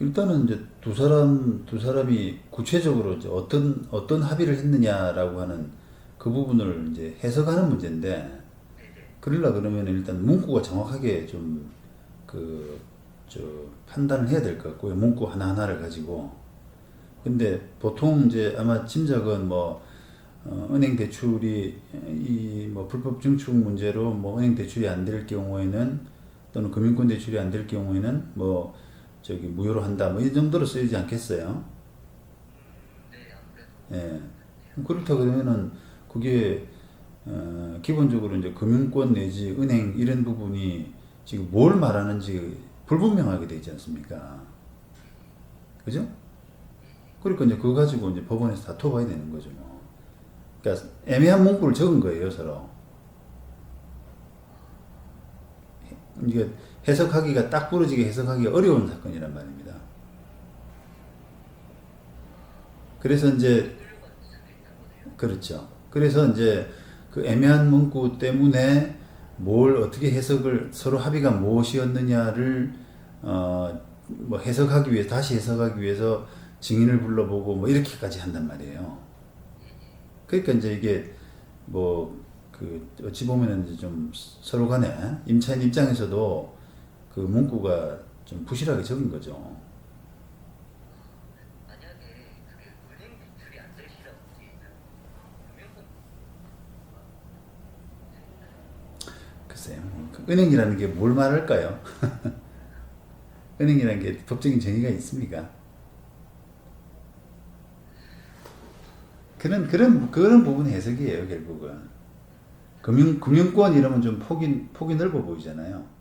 일단은 이제 두 사람 두 사람이 구체적으로 이제 어떤 어떤 합의를 했느냐라고 하는 그 부분을 이제 해석하는 문제인데 그러려 그러면 일단 문구가 정확하게 좀 그 저 판단을 해야 될 것 같고요. 문구 하나 하나를 가지고 근데 보통 이제 아마 짐작은 뭐 어, 은행 대출이 이 뭐 불법 증축 문제로 뭐 은행 대출이 안 될 경우에는 또는 금융권 대출이 안 될 경우에는 뭐 저기 무효로 한다 뭐 이 정도로 쓰이지 않겠어요? 예. 그렇다 그러면은 그게 어, 기본적으로 이제 금융권 내지 은행 이런 부분이 지금 뭘 말하는지 불분명하게 되어 있지 않습니까? 그죠? 그러니까 이제 그거 가지고 이제 법원에서 다퉈봐야 되는 거죠. 뭐. 그러니까 애매한 문구를 적은 거예요, 서로. 이게 해석하기가 딱 부러지게 해석하기가 어려운 사건이란 말입니다. 그래서 이제 그렇죠. 그래서 이제 그 애매한 문구 때문에 뭘 어떻게 해석을 서로 합의가 무엇이었느냐를 어 뭐 해석하기 위해 다시 해석하기 위해서 증인을 불러보고 뭐 이렇게까지 한단 말이에요. 그러니까 이제 이게 뭐 그 어찌 보면은 이제 좀 서로 간에 임차인 입장에서도 그 문구가 좀 부실하게 적은 거죠. 글쎄요. 그 은행이라는 게 뭘 말할까요? 은행이라는 게 법적인 정의가 있습니까? 그런 그런 그런 부분 해석이에요 결국은 금융 금융권 이러면 좀 폭이 폭이 넓어 보이잖아요.